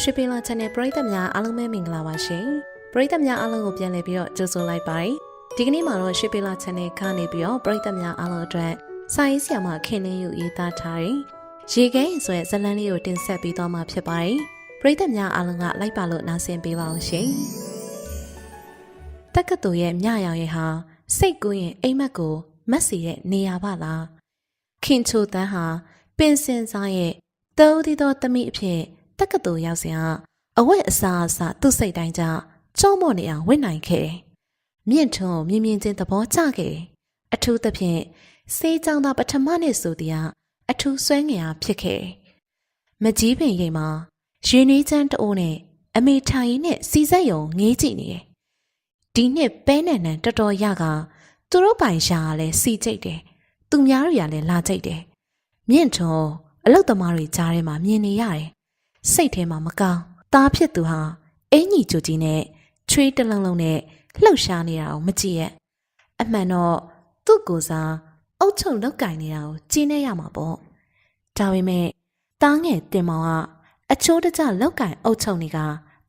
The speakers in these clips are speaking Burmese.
ရွှေပင်လာ channel ပရိသတ်များအားလုံးပဲမင်္ဂလာပါရှင်ပရိသတ်များအားလုံးကိုပြန်လည်ပြီးတော့ကြိုဆိုလိုက်ပါတယ်ဒီကနေ့မှာတော့ရွှေပင်လာ channel ကနေပြီးတော့ပရိသတ်များအားလုံးအတွက်စာရေးဆရာမခင်လင်းယူရေးသားထားတဲ့ရေခဲဆိုတဲ့ဇာတ်လမ်းလေးကိုတင်ဆက်ပေးသွားမှာဖြစ်ပါတယ်ပရိသတ်များအားလုံးကလိုက်ပါလို့နားဆင်ပေးပါအောင်ရှင်တက္ကသိုလ်ရဲ့မြရောင်ရဲ့ဟာစိတ်ကူးရင်အိမ်မက်ကိုမက်စီရဲ့နေရာပါလားခင်ချိုတန်းဟာပင်စင်စားရဲ့တိုးသီးသောတမိအဖြစ် တက္ကသိုလ်ရောက်စဉ်ကအဝတ်အစားအစားသူ့စိတ်တိုင်းကြကြောမော့နေအောင်ဝင့်နိုင်ခဲ့တယ်။မြင့်ထွန်းကိုမြင်မြင်ချင်းသဘောကျခဲ့တယ်။အထူးသဖြင့်စေးကြောင်သာပထမနှစ်ဆိုသည်ကအထူးဆွဲငင်အားဖြစ်ခဲ့တယ်။မကြီးပင်ရိမ်မှာရေနွေးချမ်းတအိုးနဲ့အမေထိုင်နဲ့စီဆက်ယုံငေးကြည့်နေတယ်။ဒီနှစ်ပဲနဲ့နံတော်တော်ရကသူတို့ပိုင်ရှာကလည်းစီကြိတ်တယ်။သူများတွေကလည်းလာကြိတ်တယ်။မြင့်ထွန်းအလုတ်သမားတွေကြားထဲမှာမြင်နေရတယ်။ စိတ်ထဲမှာမကောင်းသားဖြစ်သူဟာအင်ကြီးကြိုကြီးနဲ့ချွေးတလုံးလုံးနဲ့လှုပ်ရှားနေတာကိုမကြည့်ရဲ့အမှန်တော့သူ့ကိုယ်စားအုတ်ချုံလောက်ကင်နေတာကိုကြည့်နေရမှာပေါ့ဒါပေမဲ့တားငယ်တင်မောင်ကအချိုးတကျလောက်ကင်အုတ်ချုံတွေက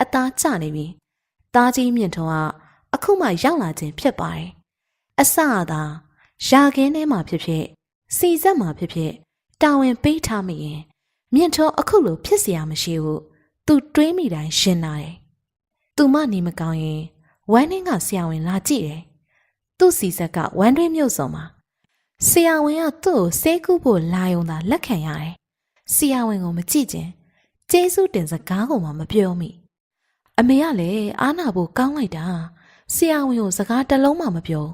အသားကျနေပြီတားကြီးမြင့်ထုံးကအခုမှရောက်လာခြင်းဖြစ်ပါတယ်အစအသာရာခင်းထဲမှာဖြစ်ဖြစ်စီဆက်မှာဖြစ်ဖြစ်တာဝန်ပေးထားမိရင် မြင့်ထုံးအခုလိုဖြစ်เสียမရှိဘူးသူတွေးမိတိုင်းရှင်းလာတယ်။သူမနေမကောင်းရင်ဝမ်းနှင်းကဆရာဝန်လာကြည့်တယ်။သူ့စီဆက်ကဝမ်းတွင်းမြို့စုံမှာဆရာဝန်ကသူ့ကိုဆေးကုဖို့လာယုံတာလက်ခံရတယ်။ဆရာဝန်ကိုမကြည့်ခြင်းကျေးဇူးတင်စကားကိုမှမပြောမိ။အမေကလည်းအားနာဖို့ကောင်းလိုက်တာဆရာဝန်ကိုစကားတစ်လုံးမှမပြော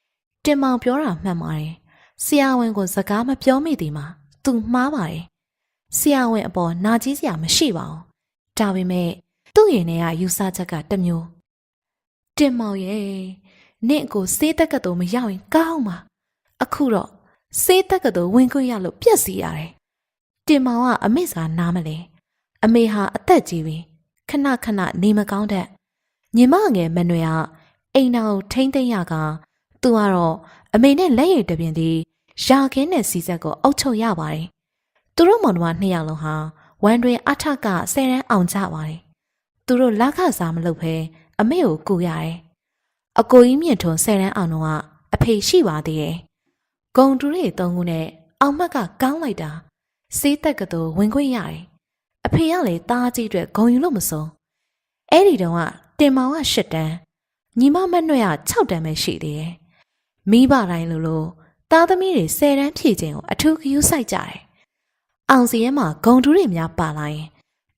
။တင်မောင်ပြောတာမှန်ပါတယ်။ဆရာဝန်ကိုစကားမပြောမိသည်မှာသူမှားပါတယ်။ ဆရာဝန်အပေါ်နာကြီးစရာမရှိပါဘူး။ဒါပေမဲ့သူ့ရင်ထဲကယူဆချက်ကတစ်မျိုးတင်မောင်ရဲ့နင့်ကိုစေးတက်ကတော်မရောက်ရင်ကောင်းပါအခုတော့စေးတက်ကတော်ဝင်ခွင့်ရလို့ပြက်စီရတယ်တင်မောင်ကအမေစကားနားမလဲအမေဟာအသက်ကြီးပြီခဏခဏနေမကောင်းတဲ့ညီမငယ်မနွယ်ကအိမ်တော်ထိမ့်သိမ့်ရကသူကတော့အမေနဲ့လက်ရည်တပြင်းသည်ရာခင်းနဲ့စီဆက်ကိုအုပ်ချုပ်ရပါတယ် သူတို့မောင်နှမနှစ်ယောက်လုံးဟာဝမ်တွင်အထက်ကဆယ်ရန်အောင်ကြပါတယ်။သူတို့လက်ခစားမလုပ်ဘဲအမေကိုကူရတယ်။အကိုကြီးမြင့်ထွန်းဆယ်ရန်အောင်တော့အဖေရှိပါသေးတယ်။ဂုံတူတွေသုံးခုနဲ့အောင်မက်ကကောင်းလိုက်တာစေးတက်ကတော်ဝင်ခွင့်ရတယ်။အဖေကလည်းတားကြီးအတွက်ဂုံယူလို့မစုံ။အဲ့ဒီတော့ကတင်မောင်က၈တန်းညီမမက်နှွဲ့က6တန်းပဲရှိသေးတယ်။မိဘတိုင်းလိုလိုသားသမီးတွေ10တန်းဖြည့်ခြင်းကိုအထူးဂရုစိုက်ကြတယ်။ အောင်စီရဲမှာဂုံတူးတွေများပါလာရင်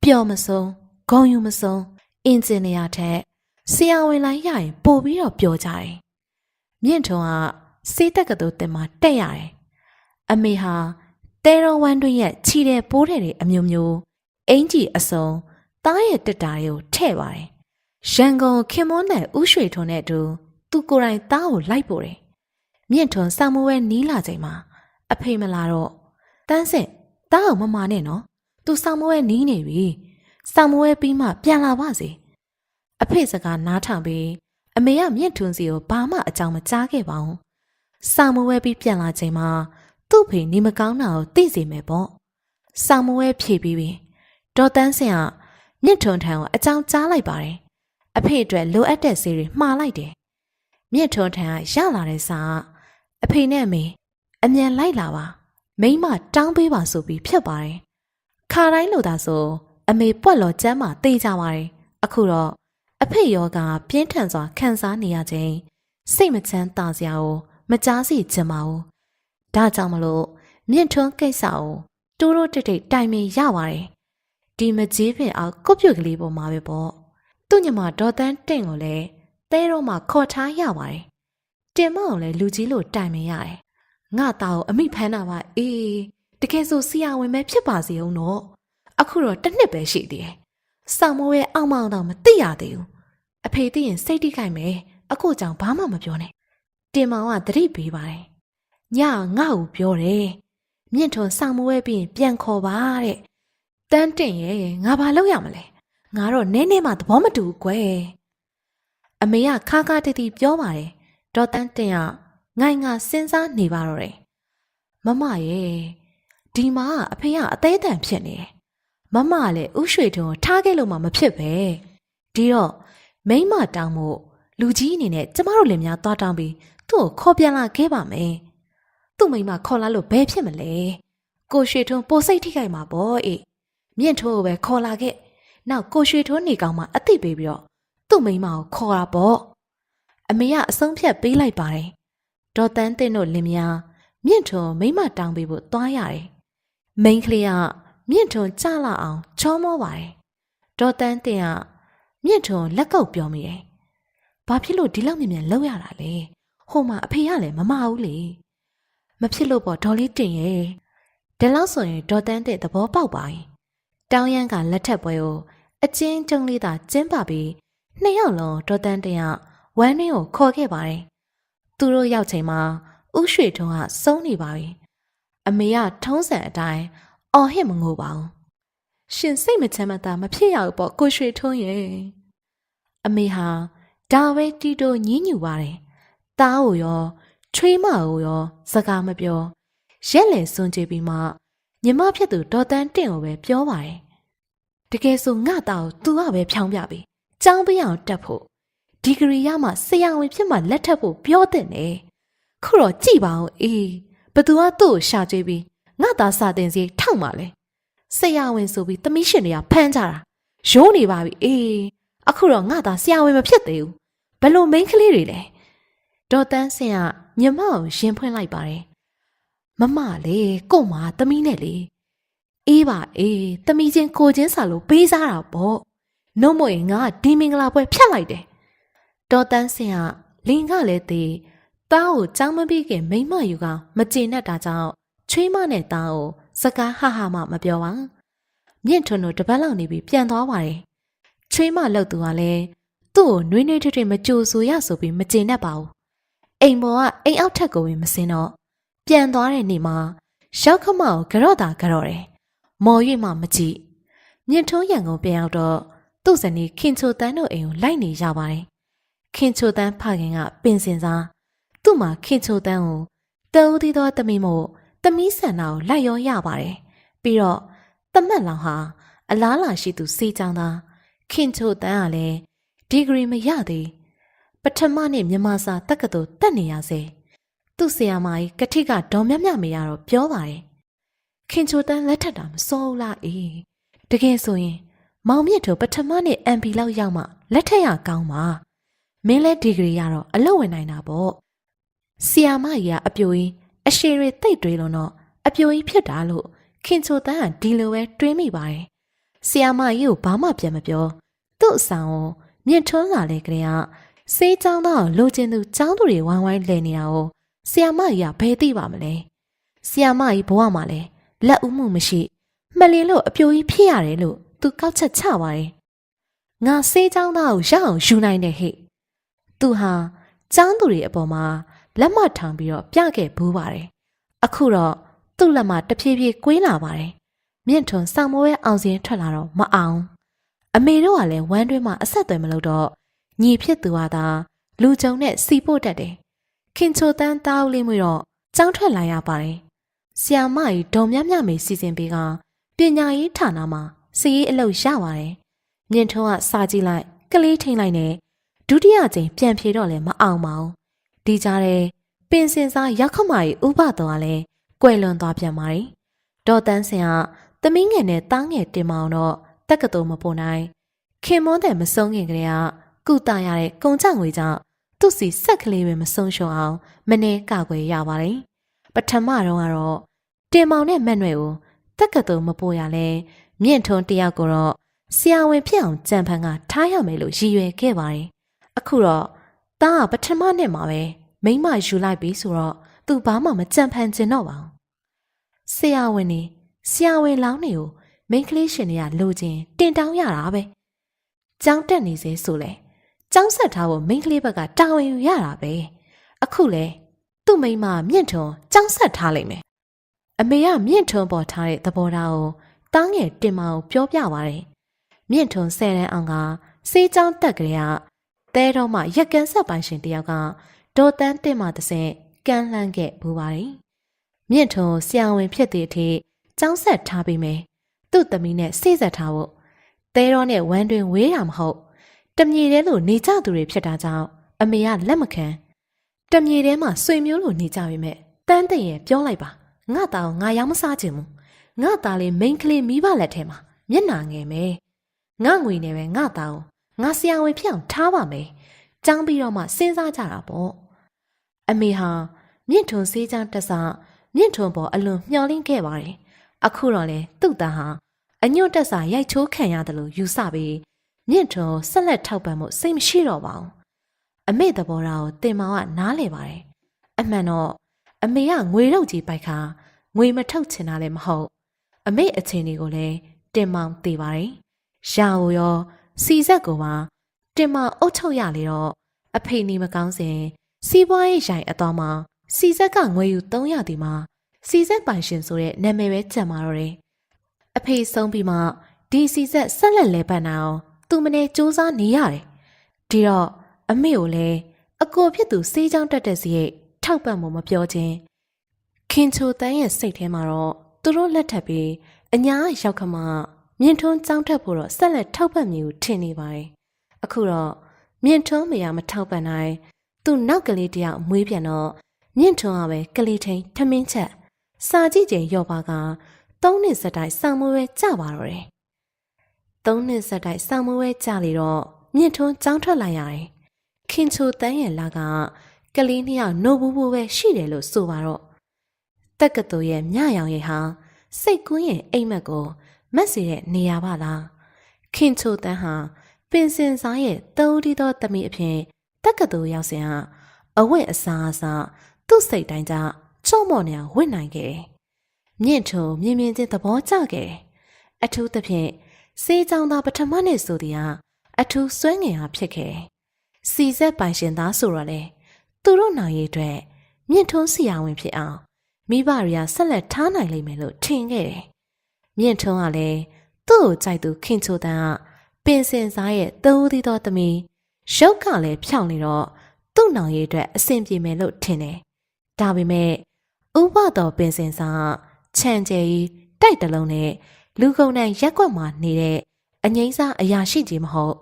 ပျော်မဆုံးဂုံယူမဆုံးအင်ဂျင်နီယာထက်ဆရာဝန်လိုင်းရရင်ပို့ပြီးတော့ပျော်ကြတယ်။မြင့်ထွန်းကစေးတက်ကတူတင်မှာတက်ရတယ်။အမေဟာတဲတော်ဝမ်းတွင်းရဲ့ခြိတဲ့ပိုးတဲ့တွေအမျိုးမျိုးအင်ကြီးအစုံသားရဲ့တက်တာတွေကိုထဲ့ပါတယ်။ရန်ကုန်ခင်မွန်းတဲ့ဥရွှေထွန်းနဲ့အတူသူကိုယ်တိုင်သားကိုလိုက်ပို့တယ်။မြင့်ထွန်းစောင်မဝဲနီးလာချိန်မှာအဖေမလာတော့တန်းစစ် တားအောင်မမာနဲ့နော်။ तू ဆောင်းမွဲနီးနေပြီ။ဆောင်းမွဲပြီးမှပြန်လာပါစေ။အဖေစကားနားထောင်ပြီးအမေကမြင့်ထွန်းစီကိုဘာမှအကြောင်းမကြားခဲ့ပါဘူး။ဆောင်းမွဲပြီးပြန်လာချိန်မှာသူ့ဖေနေမကောင်းတာကိုသိစေမယ်ပေါ့။ဆောင်းမွဲဖြေပြီးပြီ။ဒေါ်တန်းစင်ကမြင့်ထွန်းထံကိုအကြောင်းကြားလိုက်ပါတယ်။အဖေအတွက်လိုအပ်တဲ့ဆေးတွေမှားလိုက်တယ်။မြင့်ထွန်းထံကရလာတဲ့စာကအဖေနဲ့အမေအမြန်လိုက်လာပါ။ မိမတောင်းပေးပါဆိုပြီးဖြတ်ပါတယ်။ခါတိုင်းလိုသာဆို အမေပွက်လော်ကျမ်းမှာတေးကြပါတယ်။အခုတော့အဖေယောဂပြင်းထန်စွာခံစားနေရခြင်းစိတ်မချမ်းသာစရာကိုမကြားစီချင်ပါဘူး။ဒါကြောင့်မလို့မြင့်ထွန်းကိစ္စကိုတိုးတိုးတိတ်တိတ်တိုင်ပင်ရပါတယ်။ဒီမကြီးပင်အောင်ကုတ်ပြုတ်ကလေးပေါ်မှာပဲပေါ့။သူ့ညမဒေါ်တန်းတင့်ကိုလည်းသဲတော့မှခေါ်ထားရပါတယ်။တင်မအောင်လည်းလူကြီးလို့တိုင်ပင်ရတယ်။ ငါသားကိုအမိဖမ်းတာပါအေးတကယ်ဆိုဆရာဝန်ပဲဖြစ်ပါစေအောင်တော့အခုတော့တစ်နှစ်ပဲရှိသေးတယ်။ဆောင်းမိုးရဲ့အောက်မောင်တော့မသိရသေးဘူး။အဖေသိရင်စိတ်တိခိုက်မယ်။အခုကြောင့်ဘာမှမပြောနဲ့။တင်မောင်ကသတိပေးပါတယ်။ညငါ့ကိုပြောတယ်။မြင့်ထွန်ဆောင်းမိုးရဲ့ပြီးရင်ပြန်ခေါ်ပါတဲ့။တန်းတင်ရဲ့ငါဘာလုပ်ရမလဲ။ငါတော့နည်းနည်းမှသဘောမတူဘူးကွယ်။အမေကခါခါတီတီပြောပါတယ်။ဒေါ်တန်းတင်က ငိုင်ငါစဉ်းစားနေပါတော့တယ်။မမရဲ့ဒီမှာအဖေကအသေးအတန်ဖြစ်နေတယ်။မမမကလည်းဥရွှေထုံကိုထားခဲ့လို့မှမဖြစ်ပဲဒီတော့မိမတောင်းမို့လူကြီးအနေနဲ့ကျမတို့လင်များသွားတောင်းပြီးသူ့ကိုခေါ်ပြန်လာခဲ့ပါမယ်သူ့မိမခေါ်လာလို့ဘယ်ဖြစ်မလဲကိုရွှေထုံပိုစိတ်ထိခိုက်မှာပေါ့အေးမြင့်ထိုးကိုပဲခေါ်လာခဲ့နောက်ကိုရွှေထုံနေကောင်မှအသိပေးပြီးတော့သူ့မိမကိုခေါ်တာပေါ့အမေကအဆုံးဖြတ်ပေးလိုက်ပါတယ် ဒေါ်တန်းတင်တို့လင်များမြင့်ထုံမိမတောင်းပေးဖို့သွားရတယ်မိန်းကလေးကမြင့်ထုံကြလာအောင်ချောမောပါတယ်ဒေါ်တန်းတင်ကမြင့်ထုံလက်ကုပ်ပြောမိတယ်ဘာဖြစ်လို့ဒီလောက်မြင်မြန်လောက်ရတာလဲဟိုမှာအဖေကလည်းမမဘူးလေမဖြစ်လို့ပေါ့ဒေါ်လေးတင်ရဲ့ဒီလောက်ဆိုရင်ဒေါ်တန်းတဲ့သဘောပေါက်ပါရင်တောင်းရန်ကလက်ထက်ပွဲကိုအချင်းကျုံလေးသာကျင်းပပြီးနှစ်ယောက်လုံးဒေါ်တန်းတင်ကဝမ်းနှင်းကိုခေါ်ခဲ့ပါတယ် သူတို့ရောက်ချိန်မှာဥရွှေထုံးကစုံနေပါပြီအမေကထုံးစံအတိုင်းအော်ဟစ်မငိုပါဘူးရှင်စိတ်မချမ်းမသာမဖြစ်ရဘူးပေါ့ကိုရွှေထုံးရဲ့အမေဟာဒါပဲတီတိုညင်းညူပါတယ်တားကိုရောချွေးမကိုရော စကားမပြောရက်လေစွန့်ကြည့်ပြီးမှညီမဖြစ်သူဒေါ်တန်းတင့်ကိုပဲပြောပါတယ်တကယ်ဆိုငါသားကို तू ကပဲဖြောင်းပြပြီចောင်းပေးအောင်တက်ဖို့ ဒီဂရီရမှဆရာဝန်ဖြစ်မှလက်ထပ်ဖို့ပြောတဲ့နေခုတော့ကြည်ပါအောင်အေးဘသူကသူ့ကိုရှာကြွေးပြီးငါသားစာတင်စီထောက်မှလဲဆရာဝန်ဆိုပြီးသမီးရှင်တွေကဖမ်းကြတာရိုးနေပါပြီအေးအခုတော့ငါသားဆရာဝန်မဖြစ်သေးဘူးဘလို့မိန်းကလေးတွေလဲဒေါ်တန်းစင်ကညမကိုရင်ဖွင့်လိုက်ပါတယ်မမလေကို့မှာသမီးနဲ့လေအေးပါအေးသမီးချင်းကိုချင်းစာလို့ပေးစားတာပေါ့နှုတ်မွေငါဒီမင်္ဂလာပွဲဖြတ်လိုက်တယ် ဒေါ်တန်းစင်ကလင်ကလည်းသေးတားကိုကြောင်းမပြီးခင်မိမယူကမကျေနပ်တာကြောင့်ချွေးမနဲ့တားကိုစကားဟဟမမပြောပါမြင့်ထွန်းတို့တပတ်လောက်နေပြီးပြန်သွားပါတယ်ချွေးမလောက်သူကလည်းသူ့ကိုနှွေးနှွေးထွေးထွေးမကြိုဆိုရဆိုပြီးမကျေနပ်ပါဘူးအိမ်ပေါ်ကအိမ်အောက်ထက်ကိုဝင်မစင်းတော့ပြန်သွားတဲ့နေ့မှာရောက်ခမောက်ကြော့တာကြော့တယ်မော်၍မှမကြည့်မြင့်ထွန်းရံကုန်ပြန်ရောက်တော့သူ့ဇနီးခင်ချိုတန်းတို့အိမ်ကိုလိုက်နေရပါတယ် ခင်ချိုတန်းဖခင်ကပင်စင်စားသူ့မှာခင်ချိုတန်းကိုတဦးသေးသောတမီမို့တမီးဆန္ဒကိုလိုက်ရောရပါတယ်ပြီးတော့တမက်လောင်ဟာအလားလာရှိသူစေးချောင်းသားခင်ချိုတန်းကလည်းဒီဂရီမရသေးပထမနေ့မြန်မာစာတက္ကသိုလ်တက်နေရစေသူ့ဆရာမကြီးကတိကဒေါ်မြမြမေရတော့ပြောပါတယ်ခင်ချိုတန်းလက်ထက်တာမစောဘူးလားအေးတကယ်ဆိုရင် မောင်မြင့်တို့ပထမနေ့ MP လောက်ရောက်မှလက်ထက်ရကောင်းပါ မင်းလဲဒီဂရီရတော့အလုပ်ဝင်နိုင်တာပေါ့ဆီယာမကြီးကအပြိုကြီးအရှိရီတိတ်တွေးလို့တော့အပြိုကြီးဖြစ်တာလို့ခင်ချိုတန်းကဒီလိုပဲတွေးမိပါတယ်ဆီယာမကြီးကိုဘာမှပြန်မပြောသူ့အဆောင်ကိုမြင့်ထွန်းလာလေကလေးကစေးချောင်းသားကိုလိုချင်သူចောင်းသူတွေဝိုင်းဝိုင်းလဲနေတာကိုဆီယာမကြီးကဘယ်သိပါမလဲဆီယာမကြီးဘဝမှာလဲလက်ဦးမှုမရှိမှလင်းလို့အပြိုကြီးဖြစ်ရတယ်လို့သူကောက်ချက်ချပါတယ်ငါစေးချောင်းသားကိုရအောင်ယူနိုင်တယ်ဟဲ့ သူဟာចောင်းသူတွေအပေါ်မှာလက်မထောင်ပြီးတော့ပြခဲ့ဘူးပါတယ်အခုတော့သူ့လက်မတဖြည်းဖြည်းကွေးလာပါတယ်မြင့်ထွန်စောင်မိုးရဲ့အောင်စင်းထွက်လာတော့မအောင်အမေတို့ကလည်းဝမ်းတွင်းမှာအဆက်အသွယ်မလုပ်တော့ညီဖြစ်သူဟာသာလူကြုံနဲ့စီပို့တတ်တယ်ခင်ချိုတန်းတားဦးလေးမျိုးတော့ကြောင်းထွက်လာရပါတယ်ဆီယာမကြီးဒေါ်မြမြမေစီစဉ်ပေးကပညာရေးဌာနမှာစီရေးအလုပ်ရပါတယ်မြင့်ထွန်းကစာကြည့်လိုက်ကလေးထိန်လိုက်နဲ့ ဒုတိယကြိမ်ပြန်ဖြေတော့လည်းမအောင်ပါဘူးဒီကြားထဲပင်စင်စားရောက်ခမကြီးဥပတော်ကလည်းကွယ်လွန်သွားပြန်ပါတယ်ဒေါ်တန်းစင်ကသမီးငယ်နဲ့တားငယ်တင်မအောင်တော့တက်ကတော်မပေါ်နိုင်ခင်မွန်းတဲ့မဆုံးခင်ကလေးကကုတာရတဲ့ကုံကြငွေကြောင့်သူ့စီဆက်ကလေးပဲမဆုံးရှုံအောင်မနေကကွယ်ရပါတယ်ပထမတော့ကတော့တင်မောင်နဲ့မက်နွယ်ကိုတက်ကတော်မပေါ်ရလဲမြင့်ထွန်းတယောက်ကိုတော့ဆရာဝန်ဖြစ်အောင်ကြံဖန်ကထားရမယ်လို့ရည်ရွယ်ခဲ့ပါတယ် အခုတော့တားကပထမနှစ်မှာပဲမိမယူလိုက်ပြီဆိုတော့သူဘာမှမကြံဖန်ကျင်တော့ပါဘူးဆရာဝန်နေဆရာဝန်လောင်းနေကိုမိန်းကလေးရှင်တွေကလိုချင်တင်တောင်းရတာပဲကြောင်းတက်နေစေဆိုလဲကြောင်းဆက်ထားဖို့မိန်းကလေးဘက်ကတာဝန်ယူရတာပဲအခုလဲသူ့မိန်းမမြင့်ထွန်ကြောင်းဆက်ထားလိုက်မယ်အမေကမြင့်ထွန်ပေါ်ထားတဲ့သဘောထားကိုတားငယ်တင်မအောင်ပြောပြပါတယ်မြင့်ထွန်ဆယ်တန်းအောင်ကစေးကြောင်းတက်ကလေးက တဲတော်မှရက်ကန်းဆက်ပိုင်ရှင်တယောက်ကဒေါ်တန်းတင်မှတဆင့်ကန်းလှမ်းခဲ့ဘူးပါတယ်မြင့်ထွန်ဆရာဝန်ဖြစ်တဲ့အထိကျောင်းဆက်ထားပြီးမယ်သူသူ့သမီးနဲ့စိတ်ဆက်ထားဖို့တဲတော်နဲ့ဝမ်းတွင်ဝေးတာမဟုတ်တမြေတဲလိုနေကြသူတွေဖြစ်တာကြောင့်အမေကလက်မခံတမြေတဲမှာဆွေမျိုးလိုနေကြပြီမဲ့တန်းတင်ရဲ့ပြောလိုက်ပါငါသားကိုငါရောက်မစားချင်ဘူးငါသားလေးမိန်းကလေးမိဘလက်ထဲမှာမျက်နာငယ်မယ်ငါငွေနဲ့ပဲငါသားကို ငါဆရာဝန်ဖြစ်အောင်ထားပါမယ်ចောင်းပြီးတော့မှစဉ်းစားကြတာပေါ့အမေဟာမြင့်ထွန်စေးချောင်းတက်ဆမြင့်ထွန်ပေါ်အလွန်မျှော်လင့်ခဲ့ပါတယ်အခုတော့လေသူ့သားဟာအညွတ်တက်စာရိုက်ချိုးခံရတယ်လို့ယူဆပြီးမြင့်ထွန်ဆက်လက်ထောက်ပံ့မှုစိတ်မရှိတော့ပါဘူးအမေသဘောထားကိုတင်မောင်ကနားလေပါတယ်အမှန်တော့အမေကငွေတော့ကြီးပိုက်ခါငွေမထုတ်ချင်တာလည်းမဟုတ် အမေအချင်းတွေကိုလည်းတင်မောင်သိပါတယ်ရာကိုရော စီဆက်ကိုပါတင်မောင်အုတ်ချုပ်ရလေတော့အဖေနီမကောင်းစဉ်စီးပွားရေးရိုင်အတော်မှာစီဆက်ကငွေယူ300ဒီမှာစီဆက်ပိုင်ရှင်ဆိုတဲ့နာမည်ပဲကြံပါတော့တယ်အဖေဆုံးပြီးမှဒီစီဆက်ဆက်လက်လဲပတ်နိုင်အောင်သူမနေစူးစမ်းနေရတယ်ဒီတော့အမေကိုလည်းအကိုဖြစ်သူစေးချောင်းတက်တဲ့စီရဲ့ထောက်ပံ့မှုမပြောချင်းခင်ချိုတန်းရဲ့စိတ်ထဲမှာတော့သူတို့လက်ထပ်ပြီးအညာရောက်ခမ မြင့်ထွန်းကြောင်းထက်ဖို့တော့ဆက်လက်ထောက်ပံ့မည်ကိုထင်နေပါတယ်အခုတော့မြင့်ထွန်းမရမထောက်ပံ့နိုင်သူ့နောက်ကလေးတယောက်မွေးပြန်တော့မြင့်ထွန်းကပဲကလေးထိန်ထမင်းချက်စာကြည့်ချိန်ရော့ပါကသုံးနှစ်စတိုင်စာမွေးပဲကြပါတော့တယ်သုံးနှစ်စတိုင်စာမွေးပဲကြလေတော့မြင့်ထွန်းကြောင်းထွက်လာရတယ်ခင်ချိုတန်းရဲ့လာကကလေးနှစ်ယောက်နို့ဘူးဘူးပဲရှိတယ်လို့ဆိုပါတော့တက်ကတူရဲ့မြရောင်ရဲ့ဟာစိတ်ကူးရဲ့အိမ်မက်ကို မက်စီတဲ့နေရာပါလားခင်ချိုတန်းဟာပင်စင်စားရဲ့တိုးတီသောတမိအဖြစ်တက်ကတူရောက်စဉ်ဟာအဝတ်အစားအစားသူ့စိတ်တိုင်းကြချော့မော့နေအောင်ဝင့်နိုင်ခဲ့တယ်။မြင့်ထုံမြင်မြင်ချင်းသဘောကျခဲ့တယ်။အထူးသဖြင့်စေးချောင်းသားပထမနှစ်ဆိုသည်ဟာအထူးစွဲငင်ဟာဖြစ်ခဲ့တယ်။စီဆက်ပိုင်ရှင်သားဆိုတော့လေသူတို့နိုင်ရည်အတွက်မြင့်ထုံးစီယာဝင်ဖြစ်အောင်မိဘတွေကဆက်လက်ထားနိုင်လိမ့်မယ်လို့ထင်ခဲ့တယ်။ မြင့်ထုံးကလည်းသူ့ကိုကြိုက်သူခင်ချိုတန်းကပင်စင်စားရဲ့သုံးသီးသောသမီးရုပ်ကလည်းဖြောင်းနေတော့သူ့နောင်ရည်အတွက်အဆင်ပြေမယ်လို့ထင်တယ်။ဒါပေမဲ့ဥပတော်ပင်စင်စာခြံကျဲကြီးတိုက်တလုံးနဲ့လူကုန်နိုင်ရက်ကွက်မှာနေတဲ့အငိမ့်စားအရာရှိကြီးမဟုတ်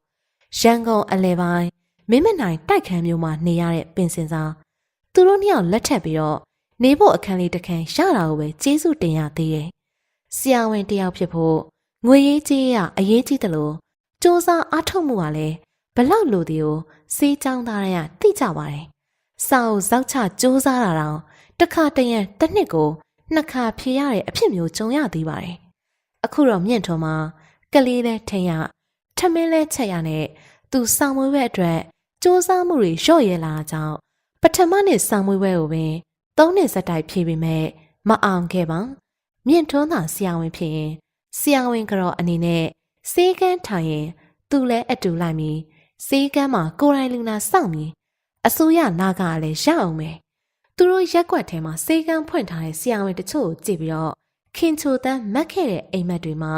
ရန်ကုန်အလဲပိုင်းမင်းမနိုင်တိုက်ခန်းမျိုးမှာနေရတဲ့ပင်စင်စာသူတို့နှစ်ယောက်လက်ထပ်ပြီးတော့နေဖို့အခန်းလေးတစ်ခန်းရတာကိုပဲကျေးဇူးတင်ရသေးတယ်။ ဆရာဝန်တယောက်ဖြစ်ဖို့ငွေရေးကြေးရအရေးကြီးတယ်လို့စ조사အားထုတ်မှုကလည်းဘလောက်လိုဒီကိုစေးချောင်းသားရတိကြပါတယ်။စာအုပ်ဇောက်ချစူးစမ်းတာတော့တစ်ခါတရံတစ်နှစ်ကိုနှစ်ခါဖြေရတဲ့အဖြစ်မျိုးကြုံရသေးပါတယ်။အခုတော့မြင့်ထုံမှာကလေးလဲထင်ရထမင်းလဲချက်ရနဲ့သူစောင်းမွေးဘက်အတွက်စူးစမ်းမှုတွေလျော့ရဲလာကြောင်းပထမနှစ်စောင်းမွေးဘက်ကိုပင်သုံးနှစ်စတိုက်ဖြေပေမဲ့မအောင်ခဲ့ပါ။ မြင့်ထွန်းသာဆရာဝန်ဖြစ်ရင်ဆရာဝန်ကတော့အနေနဲ့စေးကန်းထိုင်ရင်သူ့လဲအတူလိုက်ပြီးစေးကမ်းမှာကိုရိုင်းလူနာစောင့်ပြီးအစိုးရနာကလည်းရအောင်ပဲသူတို့ရက်ွက်ထဲမှာစေးကမ်းဖွင့်ထားတဲ့ဆရာဝန်တချို့ကိုကြည့်ပြီးတော့ခင်ချိုတန်းမက်ခဲ့တဲ့အိမ်မက်တွေမှ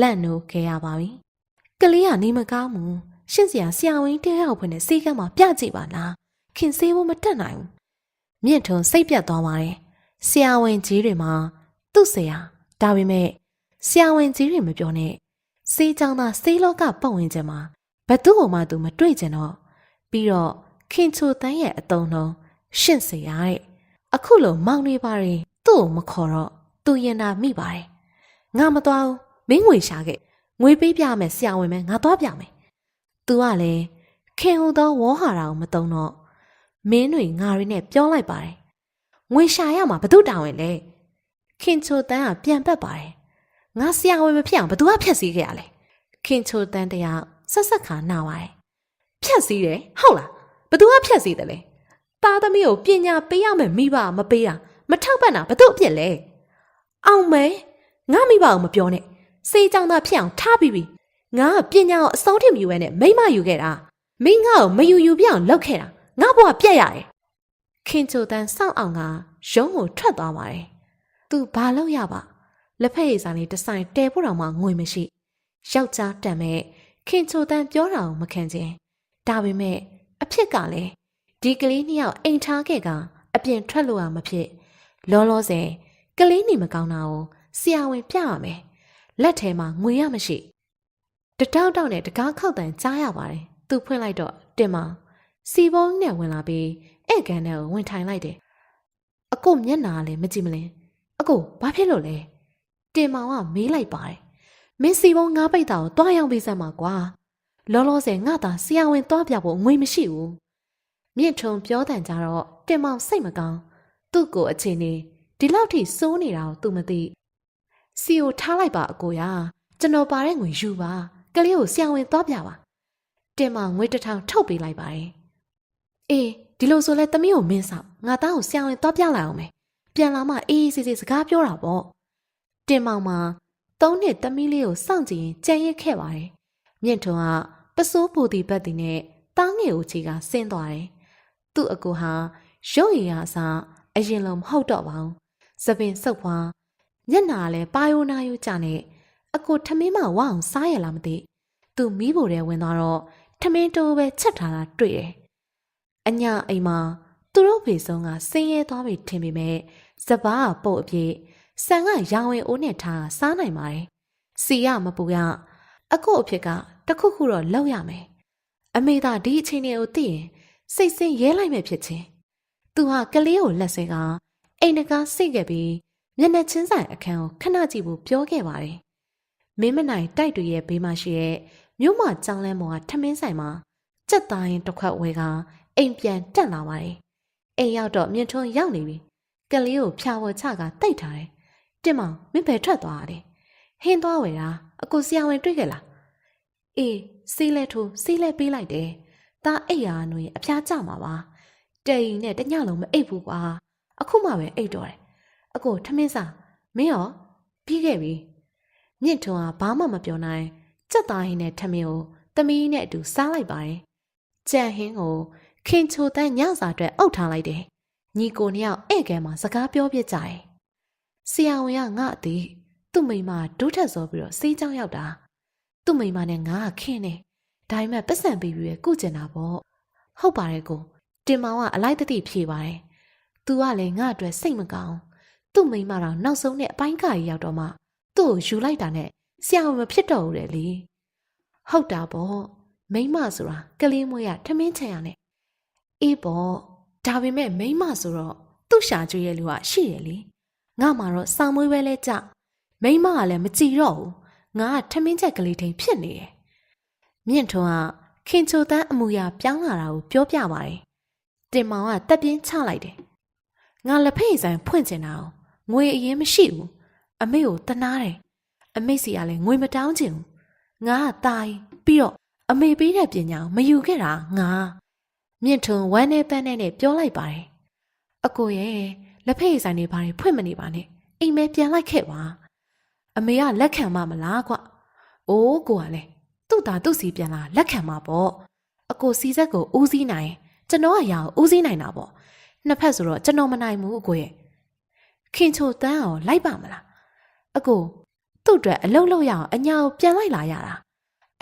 လန့်နိုးခဲ့ရပါပြီကလေးကနေမကောင်းဘူးရှင့်စရာဆရာဝန်တယောက်ဖွင့်တဲ့စေးကမ်းမှာပြကြည့်ပါလားခင်စေးဖို့မတက်နိုင်ဘူးမြင့်ထုံစိတ်ပြတ်သွားပါတယ်ဆရာဝန်ကြီးတွေမှာ သူ့ဆရာဒါပေမဲ့ဆရာဝန်ကြီးတွေမပြောနဲ့စေးချောင်းသားစေးလောကပတ်ဝန်းကျင်မှာဘသူ့ဟိုမှသူမတွေ့ကြတော့ပြီးတော့ခင်ချိုတန်းရဲ့အတုံးလုံးရှင့်စရာတဲ့အခုလိုမောင်နေပါရင်သူ့ကိုမခေါ်တော့သူရင်နာမိပါတယ်ငါမသွားဘူးမင်းငွေရှာခဲ့ငွေပေးပြမယ်ဆရာဝန်မယ်ငါသွားပြမယ်သူကလည်းခင်ဟိုသောဝေါ်ဟာရာကိုမတုံတော့မင်းတွေငါတွေနဲ့ပြောလိုက်ပါတယ်ငွေရှာရမှာဘသူတောင်းဝင်လဲ ခင်ချိုတန်းကပြန်ပတ်ပါတယ်ငါဆရာဝန်မဖြစ်အောင်ဘသူကဖြတ်စည်းခဲ့ရလဲခင်ချိုတန်းတယောက်ဆက်ဆက်ခါနာပါတယ်ဖြတ်စည်းတယ်ဟုတ်လားဘသူကဖြတ်စည်းတယ်လဲသားသမီးကိုပညာပေးရမယ်မိဘမပေးတာမထောက်ပံ့တာဘသူအပြစ်လဲအောင်မဲငါမိဘကိုမပြောနဲ့စေးကြောင်သားဖြစ်အောင်ထားပြီးပြီငါကပညာကိုအစောထင်မြူရဲနဲ့မိမယူခဲ့တာမင်းငါ့ကိုမယူယူပြအောင်လုပ်ခဲ့တာငါဘဝပြက်ရတယ်ခင်ချိုတန်းစောင့်အောင်ကရုံးကိုထွက်သွားပါတယ် သူဘာလုပ်ရပါလက်ဖက်ရည်စာလေးတစ်ဆိုင်တဲဖို့တော့မှငွေမရှိယောက်ျားတန်မဲ့ခင်ချိုတန်းပြောတာကိုမခံခြင်းဒါပေမဲ့အဖြစ်ကလည်းဒီကလေးနှစ်ယောက်အိမ်ထားခဲ့ကအပြင်ထွက်လို့ရမဖြစ်လောလောဆယ်ကလေးနေမကောင်းတာကိုဆရာဝန်ပြရမယ်လက်ထဲမှာငွေရမရှိတတောက်တောက်နဲ့တကားခောက်တန်ကြားရပါတယ်သူဖွင့်လိုက်တော့တင်မောင်စီပုံးနဲ့ဝင်လာပြီးဧကန်ထဲကိုဝင်ထိုင်လိုက်တယ်အကိုမျက်နာလည်းမကြည့်မလင်း အကိုဘာဖြစ်လို့လဲတင်မောင်ကမေးလိုက်ပါတယ်မင်းစီပုံးငါးပိတ်တာကိုတွားရောက်ပြီးစမ်းပါကွာလောလောဆယ်ငါသာဆရာဝန်တွားပြဖို့ငွေမရှိဘူးမြင့်ထုံပြောတန်ကြတော့တင်မောင်စိတ်မကောင်းသူ့ကိုအချင်းနေဒီလောက်ထိစိုးနေတာကိုသူမသိစီကိုထားလိုက်ပါအကိုရကျွန်တော်ပါတဲ့ငွေယူပါကလေးကိုဆရာဝန်တွားပြပါတင်မောင်ငွေတစ်ထောင်ထုတ်ပေးလိုက်ပါတယ်အေးဒီလိုဆိုလဲသမီးကိုမင်းဆောင်ငါသားကိုဆရာဝန်တွားပြလိုက်အောင်မယ် ပြန်လာမှအေးအေးဆေးဆေးစကားပြောတာပေါ့တင်မောင်မှာသုံးနှစ်သမီးလေးကိုစောင့်ကြည့်ရင်ကြံ့ရစ်ခဲ့ပါတယ်မြင့်ထွန်းကပစိုးပူတီဘက်တီနဲ့တားငယ်ကိုချီကဆင်းသွားတယ်သူ့အကူဟာရုပ်ရည်အစားအရင်လိုမဟုတ်တော့ပါဘူး။သပင်စုပ်ဖွာမျက်နာလည်းပါယိုနာယိုကြနဲ့အကိုထမင်းမဝအောင်စားရလားမသိ။သူမီးဖို့ထဲဝင်သွားတော့ထမင်းတိုးပဲချက်ထားတာတွေ့တယ်။အညာအိမ်မှာသူတို့ဖေဆုံးကဆင်းရဲသွားပြီထင်ပေမဲ့ စပားကပုတ်အပြည့်ဆန်ကရောင်ဝင်အိုးနဲ့ထားစားနိုင်ပါတယ်။စီရမပူရအကိုအဖြစ်ကတခုခုတော့လောက်ရမယ်။အမေသာဒီအချိန်တွေကိုသိရင်စိတ်ဆင်းရဲလိုက်မဲ့ဖြစ်ချင်းသူဟာကလေးကိုလက်ဆဲကအိမ်တကားစိတ်ခဲ့ပြီးမျက်နှာချင်းဆိုင်အခန်းကိုခဏကြည့်ဖို့ပြောခဲ့ပါတယ်မင်းမနိုင်တိုက်တွေရဲ့ဘေးမှာရှိတဲ့မြို့မကျောင်းလမ်းပေါ်ကထမင်းဆိုင်မှာကြက်သားရင်တစ်ခွက်ဝဲကအိမ်ပြန်တက်လာပါတယ်အိမ်ရောက်တော့မြင့်ထွန်းရောက်နေပြီ ကလေးကိုဖြာဝချကတိတ်ထားတယ်တင်မောင်မင်းဘယ်ထွက်သွားတယ်ဟင်းသွားဝယ်တာအကူဆရာဝန်တွေ့ခဲ့လားအေးစီးလဲထိုးစီးလဲပေးလိုက်တယ်သားအိတ်ရာနွေအဖျားကြမှာပါတဲရင်နဲ့တညလုံးမအိတ်ဘူးကွာအခုမှပဲအိတ်တော့တယ်အကိုထမင်းစားမင်းရောပြီးခဲ့ပြီမြင့်ထွန်းကဘာမှမပြောနိုင်စက်သားဟင်းနဲ့ထမင်းကိုသမီးနဲ့အတူစားလိုက်ပါတယ်ကြံဟင်းကိုခင်ချိုတန်းညစာအတွက်အုပ်ထားလိုက်တယ် ညီကိုနှစ်ယောက်ဧည့်ကဲမှာစကားပြောပြကြတယ်ဆရာဝန်ကငါအသေးသူ့မိမဒုထက်စောပြီးတော့စေးကြောင်းရောက်တာသူ့မိမနဲ့ငါကခင်းနေဒါပေမဲ့ပတ်စံပြီးပြီးကုကျင်တာပေါ့ဟုတ်ပါတယ်ကိုတင်မောင်ကအလိုက်တတိဖြေပါတယ်သူကလည်းငါ့အတွက်စိတ်မကောင်းသူ့မိမတော့နောက်ဆုံးနဲ့အပိုင်းကကြီးရောက်တော့မှသူ့ကိုယူလိုက်တာနဲ့ဆရာမဖြစ်တော့ဘူးလေလေဟုတ်တာပေါ့မိမဆိုတာကလေးမွေးရထမင်းချင်ရနဲ့အေးပေါ့ ဒါပေမဲ့မိမဆိုတော့သူ့ရှာကျွေးရဲ့လူကရှိရလေငါမှတော့စောင်းမွေးပဲလဲကြမိမကလည်းမကြည်တော့ဘူးငါကထမင်းချက်ကလေးထိန်ဖြစ်နေတယ်မြင့်ထွန်းကခင်ချိုတန်းအမူအရာပြောင်းလာတာကိုပြောပြပါတယ်တင်မောင်ကတက်ပြင်းချလိုက်တယ်ငါလက်ဖက်ရည်ဆိုင်ဖွင့်ချင်တာ哦ငွေအရင်မရှိဘူးအမေကိုတနာတယ်အမေစီကလည်းငွေမတောင်းချင်ဘူးငါကตายပြီးတော့အမေပေးတဲ့ပညာကိုမယူခဲ့တာငါ မြင့်ထွန်းဝမ်းနဲ့ပန်းနဲ့နဲ့ပြောလိုက်ပါတယ်အကိုရဲ့လက်ဖက်ရည်ဆိုင်တွေဘာတွေဖွင့်မနေပါနဲ့အိမ်မဲပြန်လိုက်ခဲ့ပါအမေကလက်ခံမမလားကွအိုးကိုကလည်းသူ့သားသူ့စီပြန်လာလက်ခံမှာပေါ့အကိုစီဆက်ကိုဦးစီးနိုင်ကျွန်တော်ကရအောင်ဦးစီးနိုင်တာပေါ့နှစ်ဖက်ဆိုတော့ကျွန်တော်မနိုင်ဘူးအကိုရဲ့ခင်ချိုတန်းအောင်လိုက်ပါမလားအကိုသူ့အတွက်အလုံးလုံးရအောင်အညာကိုပြန်လိုက်လာရတာ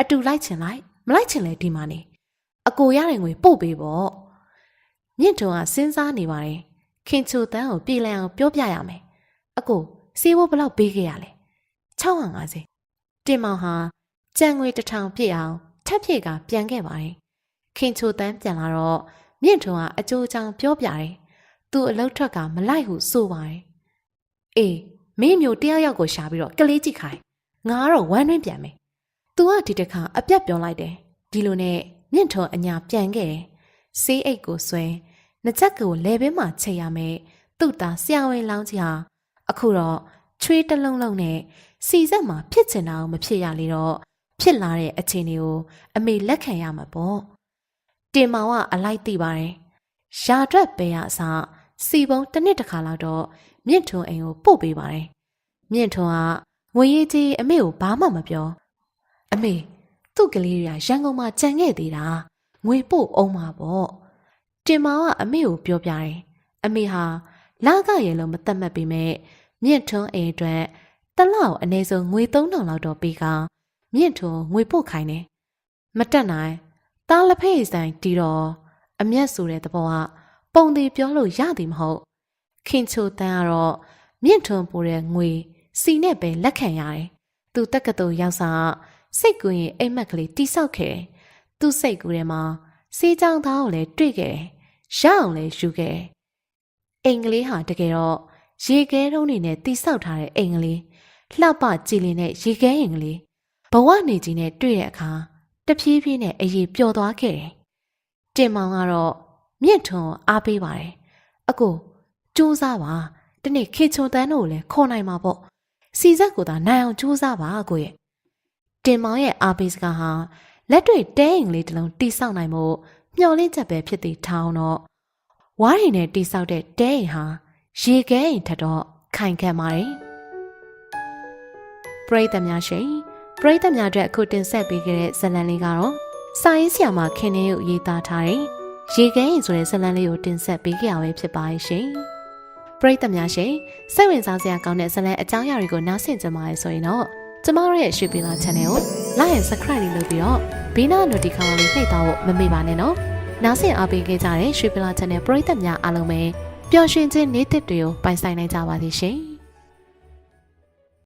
အတူလိုက်ချင်လိုက်မလိုက်ချင်လဲဒီမှာနေ အကိုရတဲ့ငွေပို့ပေးပေါ့မြင့်ထွန်းကစဉ်းစားနေပါတယ်ခင်ချိုတန်းကိုပြေးလည်အောင်ပြောပြရမယ်အကိုစီးဖို့ဘယ်လောက်ပေးခဲ့ရလဲ650တင်မောင်ဟာကြံငွေတစ်ထောင်ပြည့်အောင်ထပ်ဖြည့်ကပြန်ခဲ့ပါတယ်ခင်ချိုတန်းပြန်လာတော့မြင့်ထွန်းကအကျိုးချောင်းပြောပြတယ်သူအလောက်ထွက်ကမလိုက်ဟုဆိုပါတယ်အေးမင်းမျိုးတယောက်ယောက်ကိုရှာပြီးတော့ကလေးကြည့်ခိုင်းငါကတော့ဝမ်းတွင်းပြန်မယ်သူကဒီတခါအပြတ်ပြောလိုက်တယ်ဒီလိုနဲ့ မြင့်ထွန်းအညာပြန်ခဲ့တယ်ဆေးအိတ်ကိုဆွဲနှစ်ချက်ကိုလဲဘင်းမှာချိန်ရမယ်သူ့သားဆရာဝန်လောင်းကြီးဟာအခုတော့ချွေးတလုံးလုံးနဲ့စီဆက်မှာဖြစ်ချင်တာကိုမဖြစ်ရလေတော့ဖြစ်လာတဲ့အခြေအနေကိုအမေလက်ခံရမှာပေါ့တင်မောင်ကအလိုက်သိပါတယ်ရာအတွက်ပဲရအစားစီပုံတစ်နှစ်တစ်ခါလောက်တော့မြင့်ထွန်းအိမ်ကိုပို့ပေးပါတယ်မြင့်ထွန်းကငွေရေးကြီးအမေကိုဘာမှမပြောအမေ သူ့ကလေးတွေကရန်ကုန်မှာကြံခဲ့သေးတာငွေပို့အောင်မှာပေါ့တင်မောင်ကအမေကိုပြောပြတယ်အမေဟာလာကရေလုံးမတတ်မှတ်ပေမဲ့မြင့်ထွန်းအိမ်အတွက်တလောက်အနည်းဆုံးငွေ3000လောက်တော့ပေးကမြင့်ထွန်းငွေပို့ခိုင်းတယ်မတက်နိုင်တားလက်ဖေးဆိုင်တီတော့အမျက်ဆိုတဲ့သဘောကပုံသေးပြောလို့ရသည်မဟုတ်ခင်ချိုတန်းကတော့မြင့်ထွန်းပိုတဲ့ငွေစီနဲ့ပဲလက်ခံရတယ်သူတက္ကသိုလ်ရောက်စာ စိတ်ကူးရင်အိမ်မက်ကလေးတိဆောက်ခဲ့တယ်။သူ့စိတ်ကူးထဲမှာစေးချောင်းသားကိုလည်းတွေ့ခဲ့တယ်။ရအောင်လည်းယူခဲ့တယ်။အိမ်ကလေးဟာတကယ်တော့ရေခဲတုံးနေနဲ့တိဆောက်ထားတဲ့အိမ်ကလေးလှပကြည်လင်တဲ့ရေခဲအိမ်ကလေးဘဝနေကြီးနဲ့တွေ့တဲ့အခါတဖြည်းဖြည်းနဲ့အရေးပျော်သွားခဲ့တယ်။တင်မောင်ကတော့မြင့်ထွန်းကိုအားပေးပါတယ်။အကိုစူးစမ်းပါ။ဒီနေ့ခေချုံတန်းတို့ကိုလည်းခေါ်နိုင်မှာပေါ့။စီဆက်ကိုသာနိုင်အောင်စူးစမ်းပါအကိုရဲ့။ တင်မောင်ရဲ့အားပေးစကားဟာလက်တွေ့တဲအိမ်ကလေးတစ်လုံးတိဆောက်နိုင်မှုမျှော်လင့်ချက်ပဲဖြစ်သေးထောင်းတော့ဝါးရီနဲ့တိဆောက်တဲ့တဲအိမ်ဟာရေခဲအိမ်ထက်တော့ခိုင်ခံပါတယ်။ပရိသတ်များရှင်ပရိသတ်များအတွက်အခုတင်ဆက်ပေးခဲ့တဲ့ဇာတ်လမ်းလေးကတော့စာရေးဆရာမခင်နေကိုရေးသားထားတဲ့ရေခဲအိမ်ဆိုတဲ့ဇာတ်လမ်းလေးကိုတင်ဆက်ပေးခဲ့ရပဲဖြစ်ပါရဲ့ရှင်။ပရိသတ်များရှင်စိတ်ဝင်စားစရာကောင်းတဲ့ဇာတ်လမ်းအကြောင်းအရာတွေကိုနားဆင်ကြပါရစေဆိုရင်တော့ ကျမတို့ရဲ့ရွှေပြည်လာ channel ကို like and subscribe လေးလုပ်ပြီးတော့ဘေးနား notification လေးနှိပ်တော့မမေ့ပါနဲ့နော်။နားဆင်အားပေးခဲ့ကြတဲ့ရွှေပြည်လာ channel ပရိသတ်များအားလုံးပဲပျော်ရွှင်ခြင်းနေ့တစ်တွေကိုပိုင်ဆိုင်နိုင်ကြပါသည်ရှင်။